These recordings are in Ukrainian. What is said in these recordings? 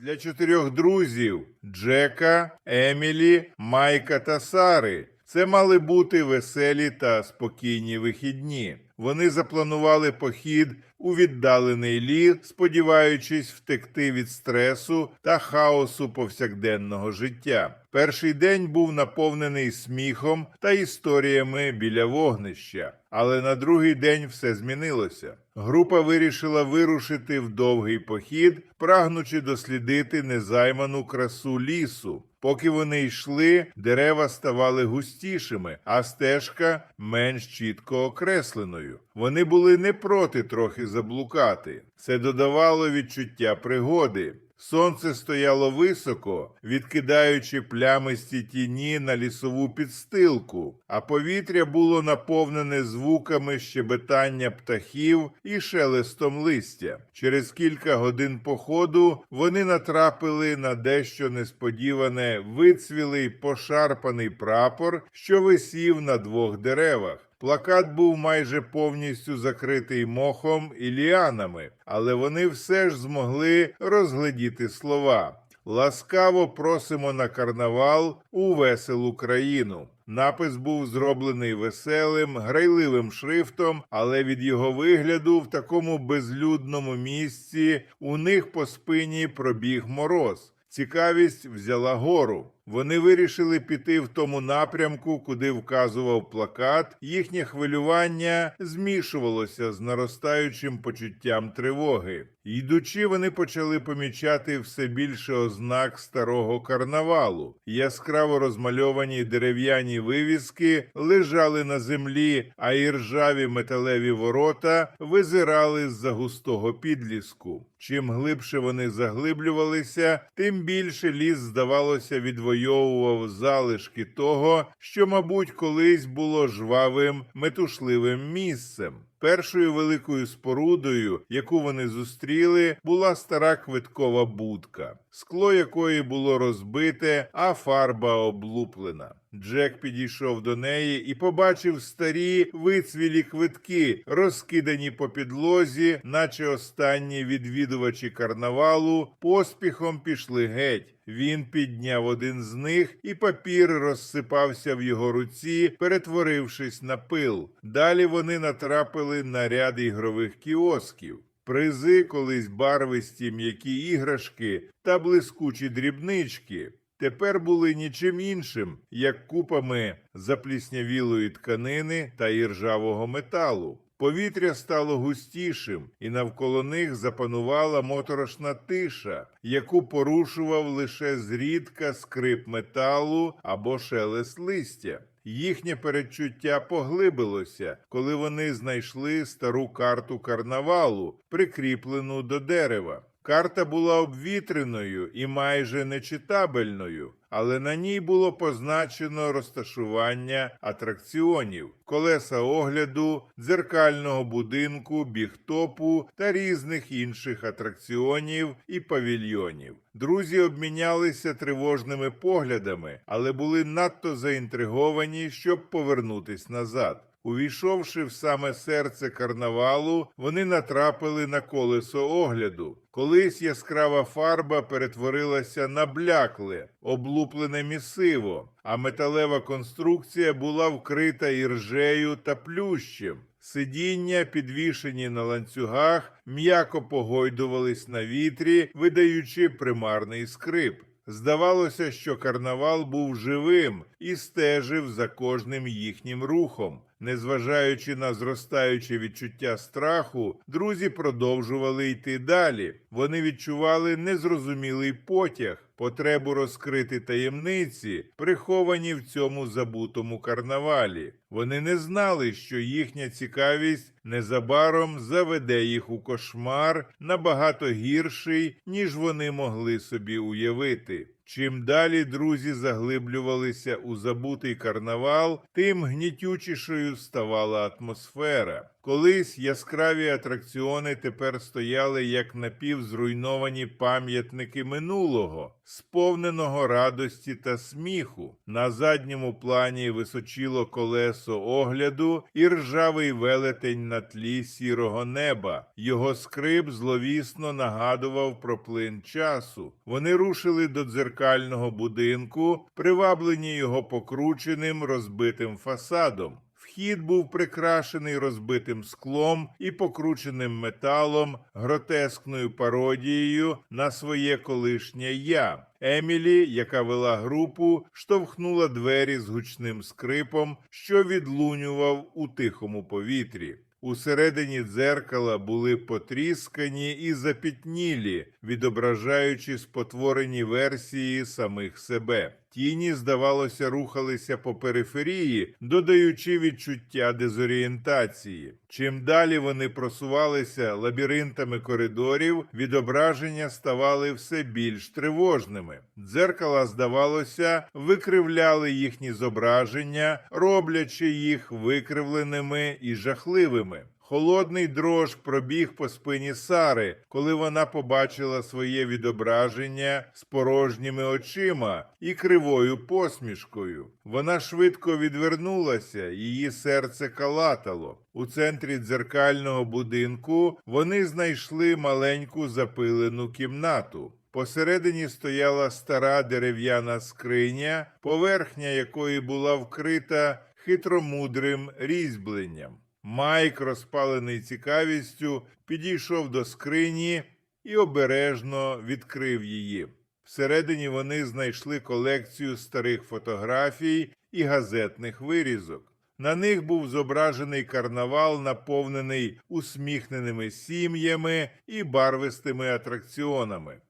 для чотирьох друзів Джека, Емілі, Майка та Сари. Це мали бути веселі та спокійні вихідні. Вони запланували похід у віддалений ліс, сподіваючись втекти від стресу та хаосу повсякденного життя. Перший день був наповнений сміхом та історіями біля вогнища, але на другий день все змінилося. Група вирішила вирушити в довгий похід, прагнучи дослідити незайману красу лісу. Поки вони йшли, дерева ставали густішими, а стежка менш чітко окресленою. Вони були не проти трохи заблукати. Це додавало відчуття пригоди. Сонце стояло високо, відкидаючи плямисті тіні на лісову підстилку, а повітря було наповнене звуками щебетання птахів і шелестом листя. Через кілька годин походу вони натрапили на дещо несподіване вицвілий пошарпаний прапор, що висів на двох деревах. Плакат був майже повністю закритий мохом і ліанами, але вони все ж змогли розглядіти слова. Ласкаво просимо на карнавал у веселу країну. Напис був зроблений веселим, грайливим шрифтом, але від його вигляду в такому безлюдному місці у них по спині пробіг мороз. Цікавість взяла гору. Вони вирішили піти в тому напрямку, куди вказував плакат. Їхнє хвилювання змішувалося з наростаючим почуттям тривоги. Йдучи, вони почали помічати все більше ознак старого карнавалу. Яскраво розмальовані дерев'яні вивіски лежали на землі, а іржаві металеві ворота визирали з-за густого підліску. Чим глибше вони заглиблювалися, тим більше ліс, здавалося, відвоював залишки того, що, мабуть, колись було жвавим метушливим місцем. Першою великою спорудою, яку вони зустріли, була стара квиткова будка, скло якої було розбите, а фарба облуплена. Джек підійшов до неї і побачив старі вицвілі квитки, розкидані по підлозі, наче останні відвідувачі карнавалу, поспіхом пішли геть. Він підняв один з них, і папір розсипався в його руці, перетворившись на пил. Далі вони натрапили на ряд ігрових кіосків. Призи, колись барвисті м'які іграшки та блискучі дрібнички. Тепер були нічим іншим, як купами запліснявілої тканини та іржавого металу. Повітря стало густішим, і навколо них запанувала моторошна тиша, яку порушував лише зрідка скрип металу або шелест листя. Їхнє передчуття поглибилося, коли вони знайшли стару карту карнавалу, прикріплену до дерева. Карта була обвітреною і майже нечитабельною, але на ній було позначено розташування атракціонів, колеса огляду, дзеркального будинку, бігтопу та різних інших атракціонів і павільйонів. Друзі обмінялися тривожними поглядами, але були надто заінтриговані, щоб повернутись назад. Увійшовши в саме серце карнавалу, вони натрапили на колесо огляду. Колись яскрава фарба перетворилася на блякле, облуплене місиво, а металева конструкція була вкрита іржею та плющем. Сидіння, підвішені на ланцюгах, м'яко погойдувались на вітрі, видаючи примарний скрип. Здавалося, що карнавал був живим і стежив за кожним їхнім рухом. Незважаючи на зростаюче відчуття страху, друзі продовжували йти далі. Вони відчували незрозумілий потяг, потребу розкрити таємниці, приховані в цьому забутому карнавалі. Вони не знали, що їхня цікавість незабаром заведе їх у кошмар набагато гірший, ніж вони могли собі уявити. Чим далі друзі заглиблювалися у забутий карнавал, тим гнітючішою ставала атмосфера. Колись яскраві атракціони тепер стояли як напівзруйновані пам'ятники минулого, сповненого радості та сміху. На задньому плані височило колесо огляду і ржавий велетень на тлі сірого неба. Його скрип зловісно нагадував про плин часу. Вони рушили до дзеркального будинку, приваблені його покрученим розбитим фасадом. Вхід був прикрашений розбитим склом і покрученим металом, гротескною пародією на своє колишнє я. Емілі, яка вела групу, штовхнула двері з гучним скрипом, що відлунював у тихому повітрі. Усередині дзеркала були потріскані і запітнілі, відображаючи спотворені версії самих себе. Тіні, здавалося, рухалися по периферії, додаючи відчуття дезорієнтації. Чим далі вони просувалися лабіринтами коридорів, відображення ставали все більш тривожними. Дзеркала, здавалося, викривляли їхні зображення, роблячи їх викривленими і жахливими. Холодний дрож пробіг по спині Сари, коли вона побачила своє відображення з порожніми очима і кривою посмішкою. Вона швидко відвернулася, її серце калатало. У центрі дзеркального будинку вони знайшли маленьку запилену кімнату. Посередині стояла стара дерев'яна скриня, поверхня якої була вкрита хитромудрим різьбленням. Майк, розпалений цікавістю, підійшов до скрині і обережно відкрив її. Всередині вони знайшли колекцію старих фотографій і газетних вирізок. На них був зображений карнавал, наповнений усміхненими сім'ями і барвистими атракціонами.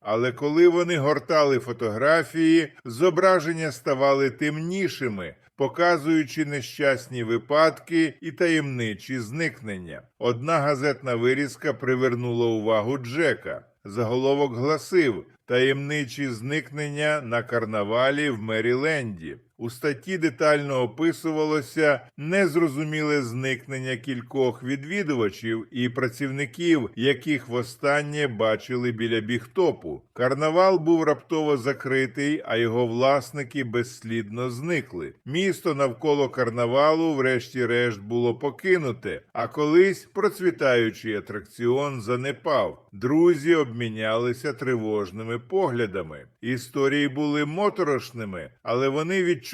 Але коли вони гортали фотографії, зображення ставали темнішими, показуючи нещасні випадки і таємничі зникнення. Одна газетна вирізка привернула увагу Джека. Заголовок гласив Таємничі зникнення на карнавалі в Меріленді. У статті детально описувалося незрозуміле зникнення кількох відвідувачів і працівників, яких востаннє бачили біля бігтопу. Карнавал був раптово закритий, а його власники безслідно зникли. Місто навколо карнавалу, врешті-решт, було покинуте, а колись процвітаючий атракціон занепав. Друзі обмінялися тривожними поглядами. Історії були моторошними, але вони відчували,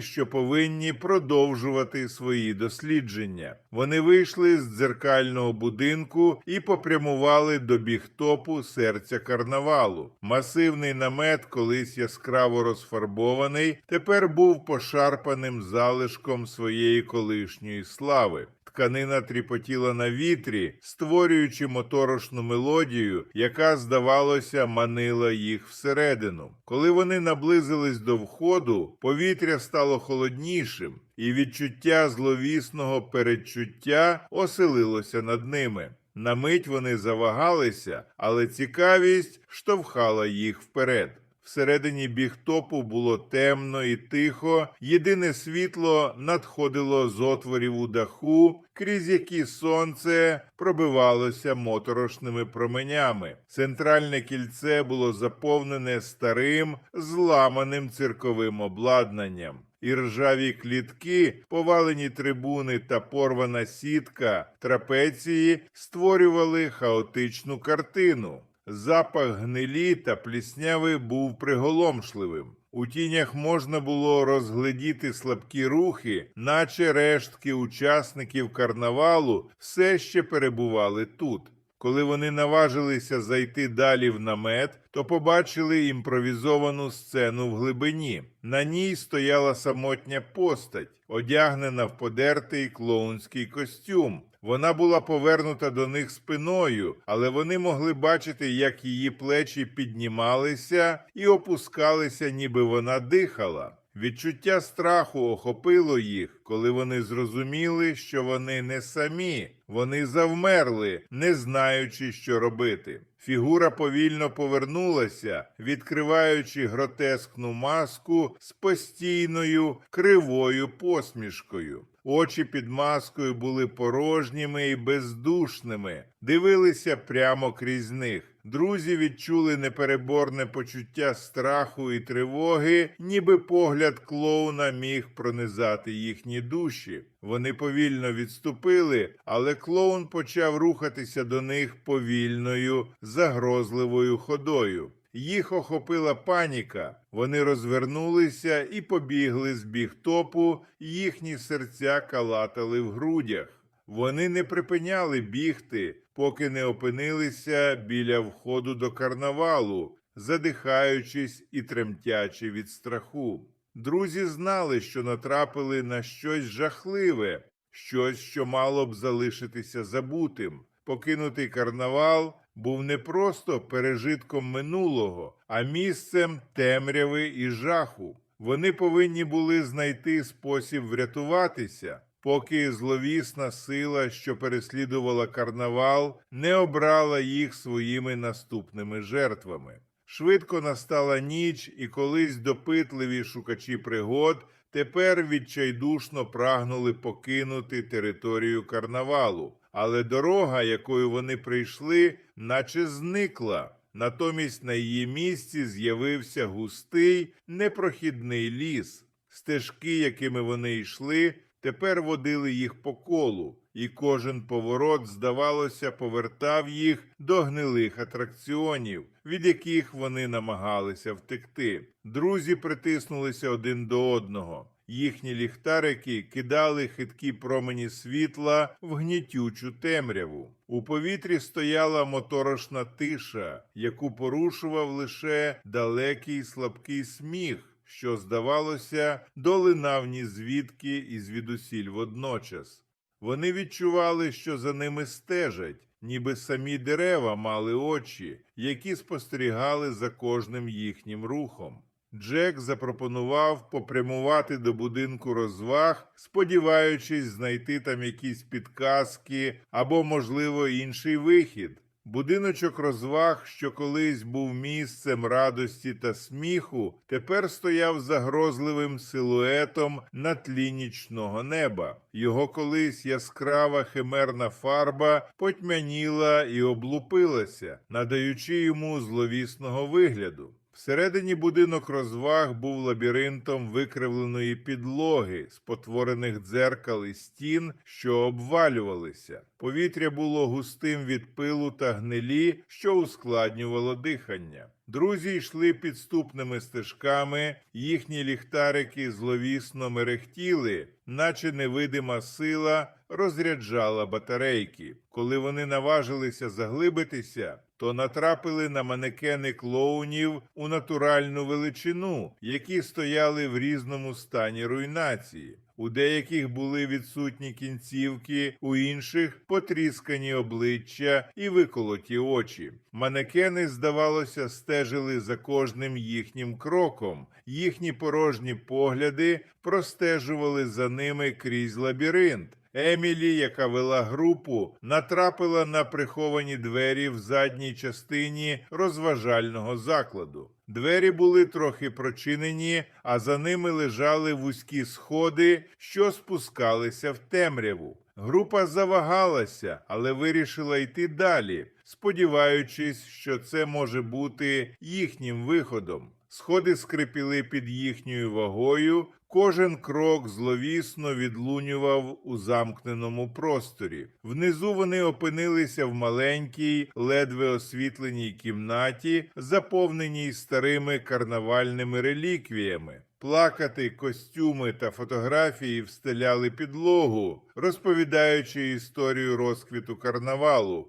що повинні продовжувати свої дослідження. Вони вийшли з дзеркального будинку і попрямували до бігтопу серця карнавалу. Масивний намет, колись яскраво розфарбований, тепер був пошарпаним залишком своєї колишньої слави. Тканина тріпотіла на вітрі, створюючи моторошну мелодію, яка, здавалося, манила їх всередину. Коли вони наблизились до входу, повітря стало холоднішим, і відчуття зловісного передчуття оселилося над ними. На мить вони завагалися, але цікавість штовхала їх вперед. Всередині бігтопу було темно і тихо, єдине світло надходило з отворів у даху, крізь які сонце пробивалося моторошними променями. Центральне кільце було заповнене старим, зламаним цирковим обладнанням. І ржаві клітки, повалені трибуни та порвана сітка трапеції створювали хаотичну картину. Запах гнилі та плісняви був приголомшливим. У тінях можна було розгледіти слабкі рухи, наче рештки учасників карнавалу все ще перебували тут. Коли вони наважилися зайти далі в намет, то побачили імпровізовану сцену в глибині. На ній стояла самотня постать, одягнена в подертий клоунський костюм. Вона була повернута до них спиною, але вони могли бачити, як її плечі піднімалися і опускалися, ніби вона дихала. Відчуття страху охопило їх, коли вони зрозуміли, що вони не самі. Вони завмерли, не знаючи, що робити. Фігура повільно повернулася, відкриваючи гротескну маску з постійною кривою посмішкою. Очі під маскою були порожніми і бездушними, дивилися прямо крізь них. Друзі відчули непереборне почуття страху і тривоги, ніби погляд клоуна міг пронизати їхні душі. Вони повільно відступили, але клоун почав рухатися до них повільною, загрозливою ходою. Їх охопила паніка. Вони розвернулися і побігли з бігтопу, їхні серця калатали в грудях. Вони не припиняли бігти, поки не опинилися біля входу до карнавалу, задихаючись і тремтячи від страху. Друзі знали, що натрапили на щось жахливе, щось, що мало б залишитися забутим. Покинутий карнавал був не просто пережитком минулого, а місцем темряви і жаху. Вони повинні були знайти спосіб врятуватися, поки зловісна сила, що переслідувала карнавал, не обрала їх своїми наступними жертвами. Швидко настала ніч, і колись допитливі шукачі пригод тепер відчайдушно прагнули покинути територію карнавалу. Але дорога, якою вони прийшли, наче зникла. Натомість на її місці з'явився густий, непрохідний ліс. Стежки, якими вони йшли, тепер водили їх по колу, і кожен поворот, здавалося, повертав їх до гнилих атракціонів, від яких вони намагалися втекти. Друзі притиснулися один до одного. Їхні ліхтарики кидали хиткі промені світла в гнітючу темряву. У повітрі стояла моторошна тиша, яку порушував лише далекий слабкий сміх, що, здавалося, долинав ні звідки і звідусіль водночас. Вони відчували, що за ними стежать, ніби самі дерева мали очі, які спостерігали за кожним їхнім рухом. Джек запропонував попрямувати до будинку розваг, сподіваючись знайти там якісь підказки або, можливо, інший вихід. Будиночок розваг, що колись був місцем радості та сміху, тепер стояв загрозливим силуетом на тлі нічного неба. Його колись яскрава химерна фарба потьмяніла і облупилася, надаючи йому зловісного вигляду. Всередині будинок розваг був лабіринтом викривленої підлоги, спотворених дзеркал і стін, що обвалювалися. Повітря було густим від пилу та гнилі, що ускладнювало дихання. Друзі йшли підступними стежками, їхні ліхтарики зловісно мерехтіли, наче невидима сила розряджала батарейки. Коли вони наважилися заглибитися, то натрапили на манекени клоунів у натуральну величину, які стояли в різному стані руйнації. У деяких були відсутні кінцівки, у інших потріскані обличчя і виколоті очі. Манекени, здавалося, стежили за кожним їхнім кроком. Їхні порожні погляди простежували за ними крізь лабіринт. Емілі, яка вела групу, натрапила на приховані двері в задній частині розважального закладу. Двері були трохи прочинені, а за ними лежали вузькі сходи, що спускалися в темряву. Група завагалася, але вирішила йти далі, сподіваючись, що це може бути їхнім виходом. Сходи скрипіли під їхньою вагою, кожен крок зловісно відлунював у замкненому просторі. Внизу вони опинилися в маленькій, ледве освітленій кімнаті, заповненій старими карнавальними реліквіями. Плакати, костюми та фотографії встеляли підлогу, розповідаючи історію розквіту карнавалу.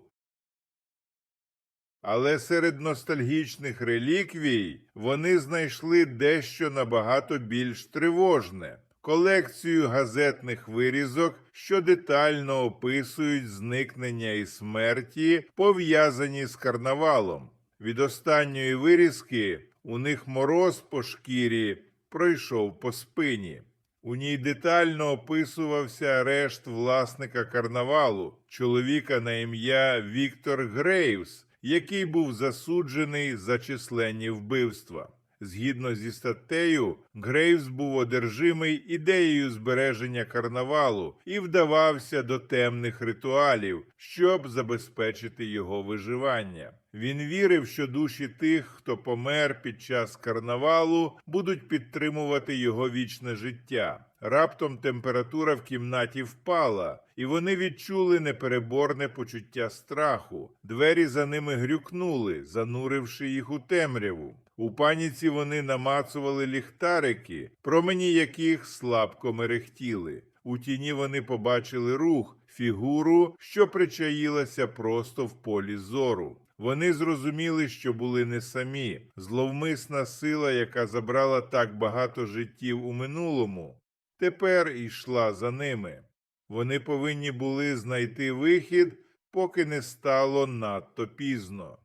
Але серед ностальгічних реліквій вони знайшли дещо набагато більш тривожне колекцію газетних вирізок, що детально описують зникнення і смерті, пов'язані з карнавалом. Від останньої вирізки у них мороз по шкірі пройшов по спині. У ній детально описувався арешт власника карнавалу, чоловіка на ім'я Віктор Грейвс, який був засуджений за численні вбивства. Згідно зі статтею, Грейвс був одержимий ідеєю збереження карнавалу і вдавався до темних ритуалів, щоб забезпечити його виживання. Він вірив, що душі тих, хто помер під час карнавалу, будуть підтримувати його вічне життя. Раптом температура в кімнаті впала, і вони відчули непереборне почуття страху. Двері за ними грюкнули, зануривши їх у темряву. У паніці вони намацували ліхтарики, промені яких слабко мерехтіли. У тіні вони побачили рух, фігуру, що причаїлася просто в полі зору. Вони зрозуміли, що були не самі. Зловмисна сила, яка забрала так багато життів у минулому, тепер йшла за ними. Вони повинні були знайти вихід, поки не стало надто пізно.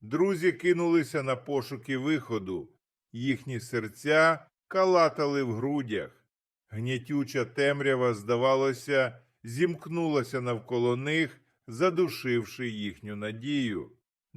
Друзі кинулися на пошуки виходу. Їхні серця калатали в грудях. Гнітюча темрява, здавалося, зімкнулася навколо них, задушивши їхню надію.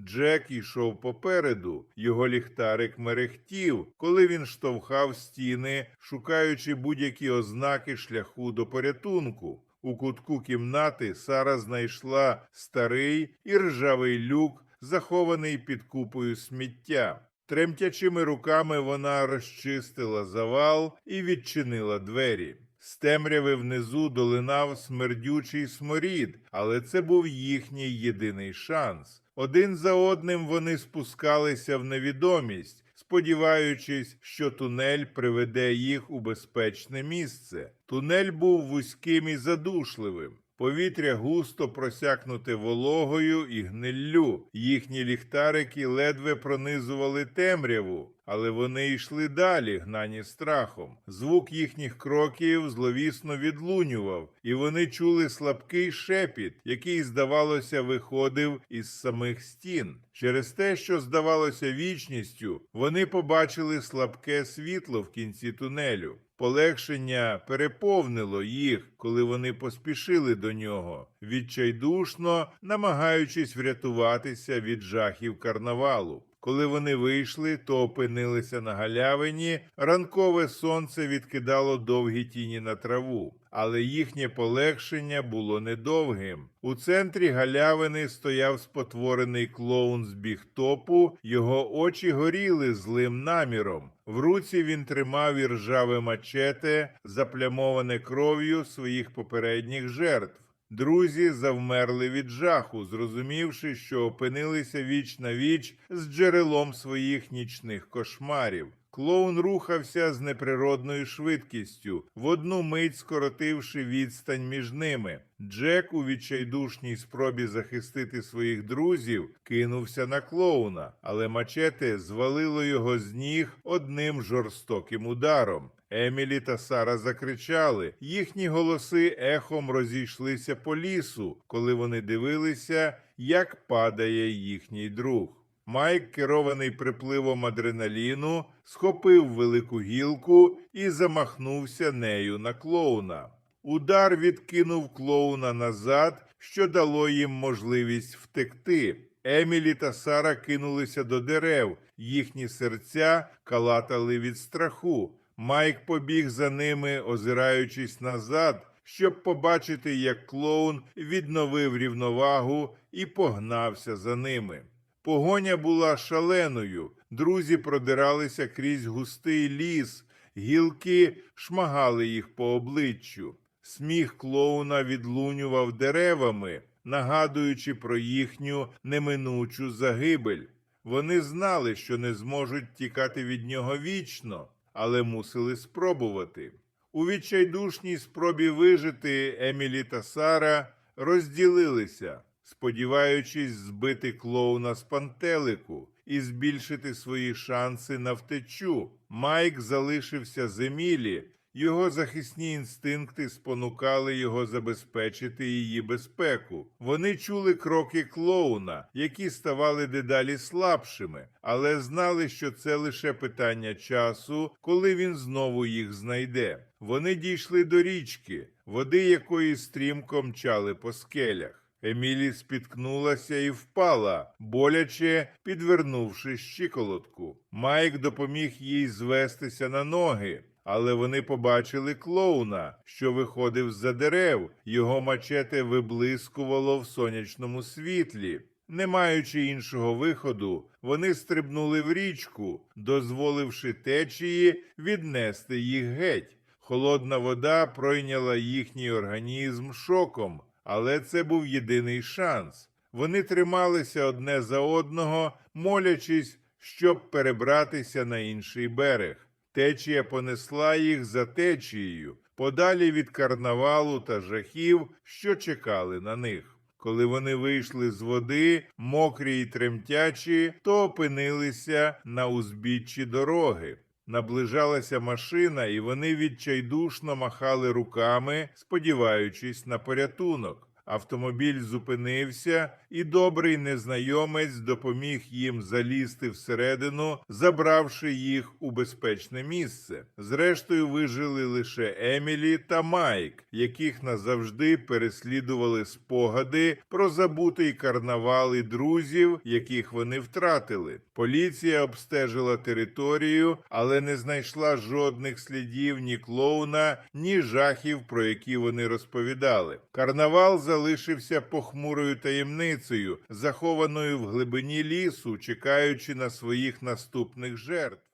Джек йшов попереду, його ліхтарик мерехтів, коли він штовхав стіни, шукаючи будь-які ознаки шляху до порятунку. У кутку кімнати Сара знайшла старий і ржавий люк, захований під купою сміття. Тремтячими руками вона розчистила завал і відчинила двері. З темряви внизу долинав смердючий сморід, але це був їхній єдиний шанс. Один за одним вони спускалися в невідомість, сподіваючись, що тунель приведе їх у безпечне місце. Тунель був вузьким і задушливим. Повітря густо просякнуте вологою і гниллю. Їхні ліхтарики ледве пронизували темряву, але вони йшли далі, гнані страхом. Звук їхніх кроків зловісно відлунював, і вони чули слабкий шепіт, який, здавалося, виходив із самих стін. Через те, що здавалося вічністю, вони побачили слабке світло в кінці тунелю. Полегшення переповнило їх, коли вони поспішили до нього, відчайдушно намагаючись врятуватися від жахів карнавалу. Коли вони вийшли, то опинилися на галявині. Ранкове сонце відкидало довгі тіні на траву, але їхнє полегшення було недовгим. У центрі галявини стояв спотворений клоун з бігтопу, його очі горіли злим наміром. В руці він тримав іржаве мачете, заплямоване кров'ю своїх попередніх жертв. Друзі завмерли від жаху, зрозумівши, що опинилися віч на віч з джерелом своїх нічних кошмарів. Клоун рухався з неприродною швидкістю, в одну мить скоротивши відстань між ними. Джек у відчайдушній спробі захистити своїх друзів кинувся на клоуна, але мачете звалило його з ніг одним жорстоким ударом. Емілі та Сара закричали. Їхні голоси ехом розійшлися по лісу, коли вони дивилися, як падає їхній друг. Майк, керований припливом адреналіну, схопив велику гілку і замахнувся нею на клоуна. Удар відкинув клоуна назад, що дало їм можливість втекти. Емілі та Сара кинулися до дерев, їхні серця калатали від страху. Майк побіг за ними, озираючись назад, щоб побачити, як клоун відновив рівновагу і погнався за ними. Погоня була шаленою. Друзі продиралися крізь густий ліс, гілки шмагали їх по обличчю. Сміх клоуна відлунював деревами, нагадуючи про їхню неминучу загибель. Вони знали, що не зможуть тікати від нього вічно, але мусили спробувати. У відчайдушній спробі вижити Емілі та Сара розділилися, сподіваючись збити клоуна з пантелику і збільшити свої шанси на втечу. Майк залишився з Емілі Його захисні інстинкти спонукали його забезпечити її безпеку. Вони чули кроки клоуна, які ставали дедалі слабшими, але знали, що це лише питання часу, коли він знову їх знайде. Вони дійшли до річки, води якої стрімко мчали по скелях. Емілі спіткнулася і впала, боляче підвернувши щиколотку. Майк допоміг їй звестися на ноги, але вони побачили клоуна, що виходив з-за дерев. Його мачете виблискувало в сонячному світлі. Не маючи іншого виходу, вони стрибнули в річку, дозволивши течії віднести їх геть. Холодна вода пройняла їхній організм шоком, але це був єдиний шанс. Вони трималися одне за одного, молячись, щоб перебратися на інший берег. Течія понесла їх за течією, подалі від карнавалу та жахів, що чекали на них. Коли вони вийшли з води, мокрі й тремтячі, то опинилися на узбіччі дороги. Наближалася машина, і вони відчайдушно махали руками, сподіваючись на порятунок. Автомобіль зупинився, і добрий незнайомець допоміг їм залізти всередину, забравши їх у безпечне місце. Зрештою, вижили лише Емілі та Майк, яких назавжди переслідували спогади про забутий карнавал і друзів, яких вони втратили. Поліція обстежила територію, але не знайшла жодних слідів ні клоуна, ні жахів, про які вони розповідали. Карнавал залишився похмурою таємницею, захованою в глибині лісу, чекаючи на своїх наступних жертв.